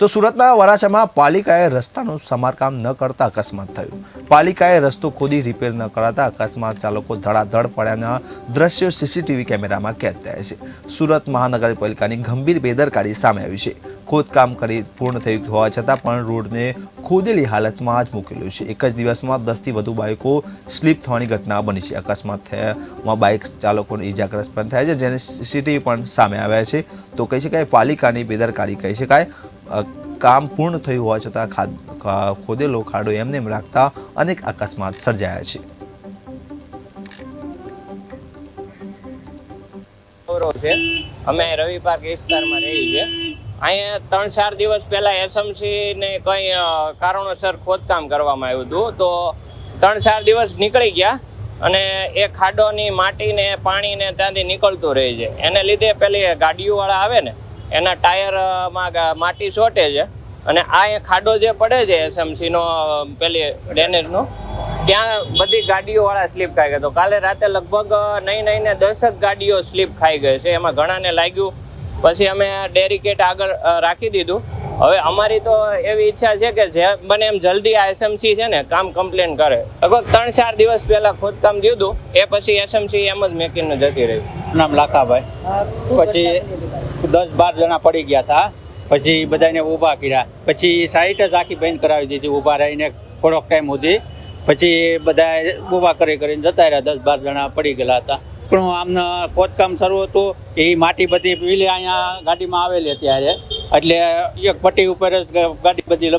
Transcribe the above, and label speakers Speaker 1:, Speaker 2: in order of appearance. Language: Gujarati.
Speaker 1: તો સુરતના વરાછામાં પાલિકાએ રસ્તાનું સમારકામ ન કરતા અકસ્માત થયું. પાલિકાએ રસ્તો ખોદી રિપેર ન કરાતા અકસ્માત ચાલકો ધડાધડ પડ્યાના દ્રશ્યો સીસીટીવી કેમેરામાં કેદ થયા છે. સુરત મહાનગરપાલિકાની ગંભીર બેદરકારી સામે આવી છે. ખોદકામ કરી પૂર્ણ થયું હોવા છતાં પણ રોડને ખોદેલી હાલતમાં જ મૂકેલું છે. એક જ દિવસમાં દસથી વધુ બાઇકો સ્લીપ થવાની ઘટના બની છે. અકસ્માત થયામાં બાઇક ચાલકોને ઈજાગ્રસ્ત પણ થયા છે, જેને સીસીટીવી પણ સામે આવ્યા છે. તો કહી શકાય પાલિકાની બેદરકારી કહી શકાય. કામ પૂર્ણ થયું હોવા છતાં ખોદેલો, ખાડો એમને એમ રાખતા અનેક અકસ્માત સર્જાયા છે.
Speaker 2: છે. અમે રવિ પાર્ક વિસ્તારમાં રહી છીએ અહીંયા ત્રણ ચાર દિવસ પહેલા એસએમસી ને કંઈ કારણોસર ખોદકામ કરવામાં આવ્યું હતું. તો ત્રણ ચાર દિવસ નીકળી ગયા અને એ ખાડોની માટીને, પાણીને ત્યાંથી નીકળતું રહે છે. એને લીધે પેલી ગાડીઓવાળા આવે ને એના ટાયરમાં માટી ચોટે છે અને આ એ ખાડો જે પડે છે એસએમસીનો પેલી ડ્રેનેજનો ત્યાં બધી ગાડીઓવાળા સ્લીપ ખાઈ ગયા. તો કાલે રાતે લગભગ નહીં નહીં ને દસક ગાડીઓ સ્લીપ ખાઈ ગઈ છે. એમાં ઘણાને લાગ્યું. પછી અમે ડેરિકેટ આગળ રાખી દીધું. હવે અમારી તો એવી ઈચ્છા છે કે જે બને એમ જલ્દી આ એસએમસી છે ને કામ કમ્પ્લેન કરે. લગભગ ત્રણ ચાર દિવસ પહેલા ખોદકામ થયું હતું, એ પછી એસએમસી એમ જ મેકીને જતી રહી.
Speaker 3: નામ લાખાભાઈ. પછી દસ બાર જણા પડી ગયા હતા પછી બધાને ઊભા કર્યા. પછી સાઈટ જ આખી બંધ કરાવી દીધી, ઊભા રહીને થોડોક ટાઈમ સુધી. પછી બધા ઊભા કરી કરીને જતા રહ્યા, દસ બાર જણા પડી ગયેલા હતા. પણ આમને ખોદકામ શરૂ હતું. એ માટી બધી પીલી અહીંયા ગાડીમાં આવેલી અત્યારે. એટલે એક પટ્ટી ઉપર જ ગાડી બધી